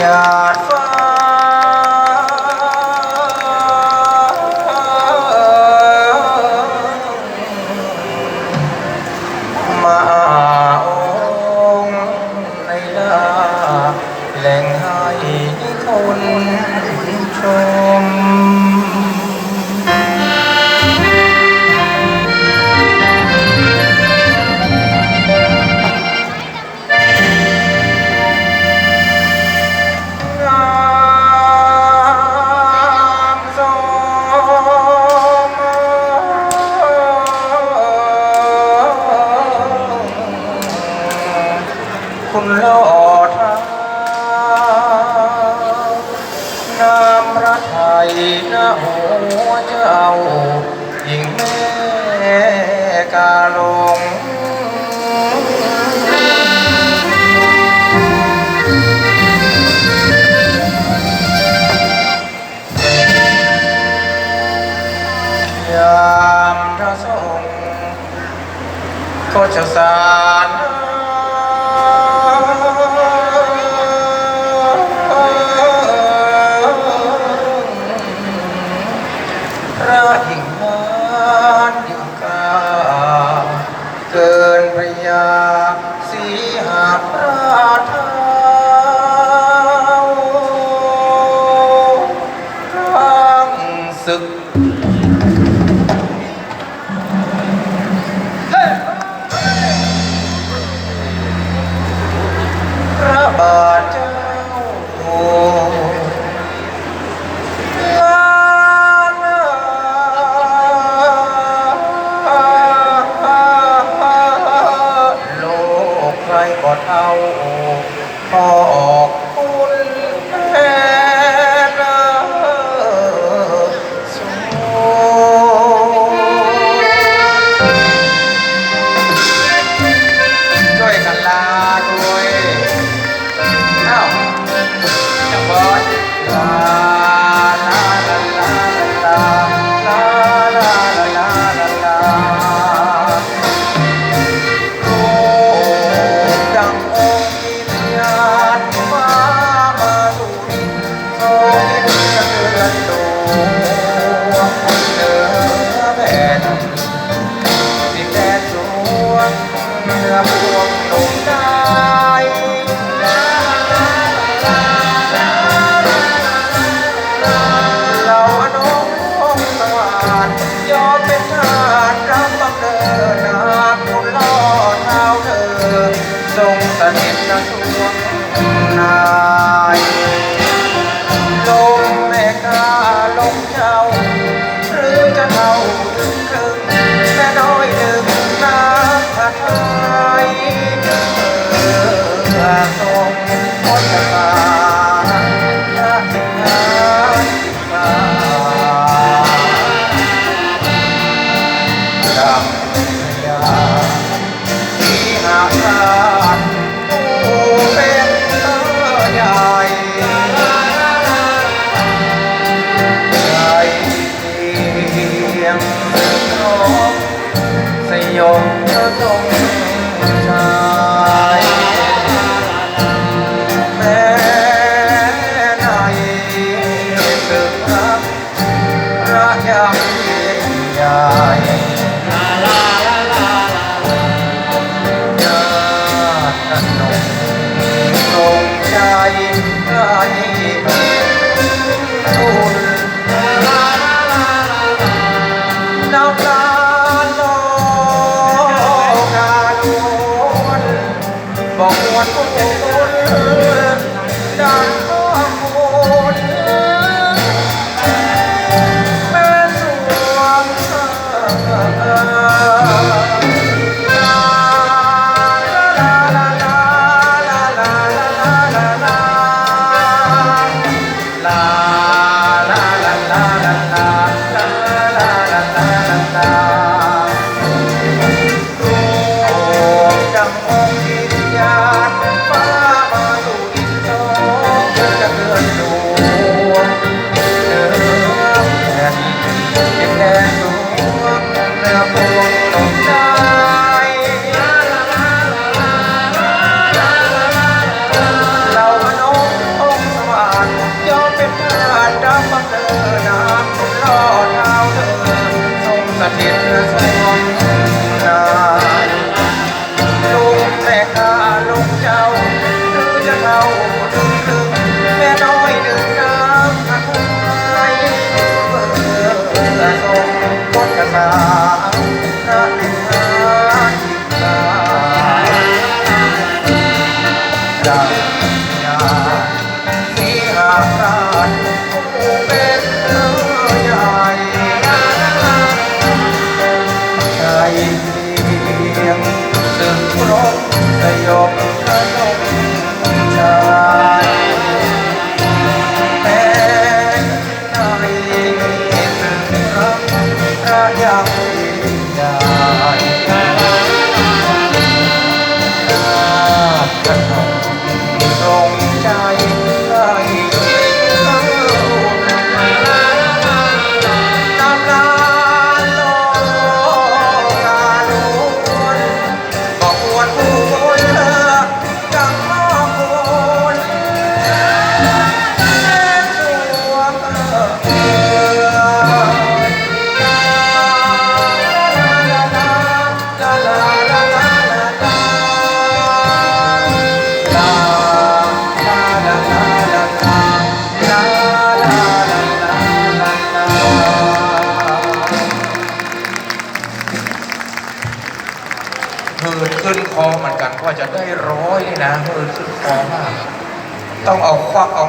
Yeah. คุณหล่อทานามพระไทยนะหัวเจ้าหญิงแม่กาลงยามพระสงฆ์ก็จะสารึกพระบาทเจ้าโลกใครก็เท่าออก ดดังาถึงแม่น้อยดึงน้ำพัไว้เพื่อทรงพ้กระสาพรนิพพา จะได้ร้อยนี่นะเออสุดคอมาก ต้องเอาควักเอา